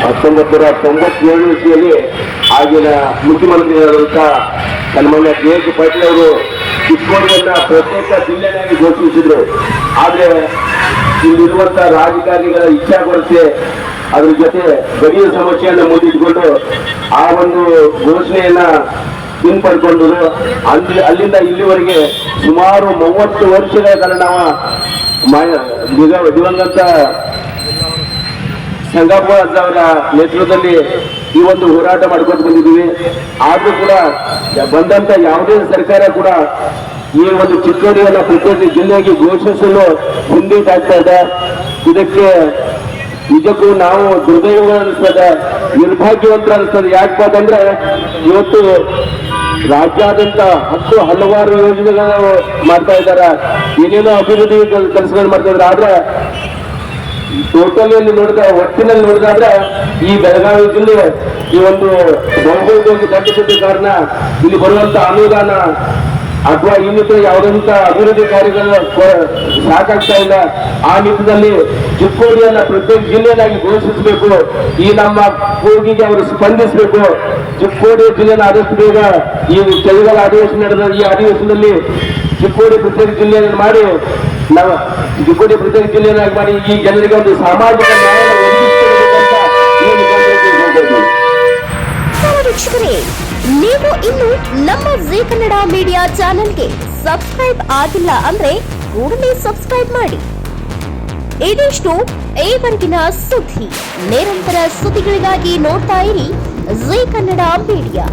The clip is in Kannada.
ಹತ್ತೊಂಬತ್ತು ನೂರ ತೊಂಬತ್ತೇಳು ಇಸ್ವಿಯಲ್ಲಿ ಆಗಿನ ಮುಖ್ಯಮಂತ್ರಿಯಾದಂಥ ಸನ್ಮಾನ್ಯ ಕೆ ಎಸ್ ಪಾಟೀಲ್ ಅವರು ಚಿಕ್ಕೋಡಿಯನ್ನ ಪ್ರತ್ಯೇಕ ಜಿಲ್ಲೆಯಾಗಿ ಘೋಷಿಸಿದ್ರು. ಆದ್ರೆ ಇಲ್ಲಿರುವಂತಹ ರಾಜಕಾರಣಿಗಳ ಇಚ್ಛಾಗೊಳಿಸಿ ಅದ್ರ ಜೊತೆ ಗಡಿಯ ಸಮಸ್ಯೆಯನ್ನು ಮುಂದಿಟ್ಟುಕೊಂಡು ಆ ಒಂದು ಘೋಷಣೆಯನ್ನ ಹಿಂಪಡ್ಕೊಂಡರು ಅಲ್ಲಿ, ಅಲ್ಲಿಂದ ಇಲ್ಲಿವರೆಗೆ ಸುಮಾರು ಮೂವತ್ತು ವರ್ಷಗಳ ಕಾರಣ ದಿವಂಗತ ಸಂಗಪ್ಪ ಅವರ ನೇತೃತ್ವದಲ್ಲಿ ಈ ಒಂದು ಹೋರಾಟ ಮಾಡ್ಕೊಂಡು ಬಂದಿದ್ದೀವಿ. ಆದ್ರೂ ಕೂಡ ಬಂದಂತ ಯಾವುದೇ ಸರ್ಕಾರ ಕೂಡ ಈ ಒಂದು ಚಿಕ್ಕೋಡಿಯನ್ನ ಪ್ರತ್ಯೇಕ ಜಿಲ್ಲೆಗೆ ಘೋಷಿಸಲು ಹಿಂದೇಟಾಗ್ತಾ ಇದೆ. ಇದಕ್ಕೆ ನಿಜಕ್ಕೂ ನಾವು ದುರ್ದೈವ ಅನಿಸ್ತದೆ ನಿರ್ಭಾಗ್ಯವಂತ ಅನಿಸ್ತದೆ. ಯಾಕಪ್ಪ ಅಂತಂದ್ರೆ ಇವತ್ತು ರಾಜ್ಯಾದ್ಯಂತ ಹತ್ತು ಹಲವಾರು ಯೋಜನೆಗಳನ್ನು ಮಾಡ್ತಾ ಇದ್ದಾರೆ. ಏನೇನೋ ಅಭಿವೃದ್ಧಿ ಕೆಲಸಗಳು ಮಾಡ್ತಾ ಇದ್ದಾರೆ. ಆದ್ರೆ ಟೋಟಲಿ ಅಲ್ಲಿ ನೋಡಿದ್ರೆ ಒಟ್ಟಿನಲ್ಲಿ ನೋಡಿದ್ರೆ ಈ ಬೆಳಗಾವಿ ಜಿಲ್ಲೆ ಈ ಒಂದು ಬಹುಭೋಗಿ ದಟ್ಟತಿದ್ದ ಕಾರಣ ಇಲ್ಲಿ ಬರುವಂತ ಅನುದಾನ ಅಥವಾ ಇನ್ನಿತರ ಯಾವುದಂತ ಅಭಿವೃದ್ಧಿ ಕಾರ್ಯಗಳ ಸಾಕಾಗ್ತಾ ಇಲ್ಲ. ಆ ನಿಟ್ಟಿನಲ್ಲಿ ಚಿಕ್ಕೋಡಿಯನ್ನ ಪ್ರತ್ಯೇಕ ಜಿಲ್ಲೆಯಾಗಿ ಘೋಷಿಸಬೇಕು. ಈ ನಮ್ಮ ಕೂಗಿಗೆ ಅವರು ಸ್ಪಂದಿಸಬೇಕು. ಚಿಕ್ಕೋಡಿ ಜಿಲ್ಲೆನ ಆದಷ್ಟು ಬೇಗ ಈ ಚಳಿಗಾಲ ಅಧಿವೇಶನ ನಡೆದ ಈ ಅಧಿವೇಶನದಲ್ಲಿ ಚಿಕ್ಕೋಡಿ ಪ್ರತ್ಯೇಕ ಜಿಲ್ಲೆಯನ್ನು ಮಾಡಿ ನಾವು ಚಿಕ್ಕೋಡಿ ಪ್ರತ್ಯೇಕ ಮಾಡಿ ಈ ಜನರಿಗೆ ಒಂದು ಸಾಮಾಜಿಕ. ವೀಕ್ಷಕರೇ ನೀವು ಇನ್ನು ನಮ್ಮ ಜಿ ಕನ್ನಡ ಮೀಡಿಯಾ ಚಾನೆಲ್ಗೆ ಸಬ್ಸ್ಕ್ರೈಬ್ ಆಗಿಲ್ಲ ಅಂದ್ರೆ ಕೂಡಲೇ ಸಬ್ಸ್ಕ್ರೈಬ್ ಮಾಡಿ ಇದಿಷ್ಟು ಏವರೆಗಿನ ಸುದ್ದಿ ನಿರಂತರ ಸುದ್ದಿಗಳಿಗಾಗಿ ನೋಡ್ತಾ ಇರಿ ಜಿ ಕನ್ನಡ ಮೀಡಿಯಾ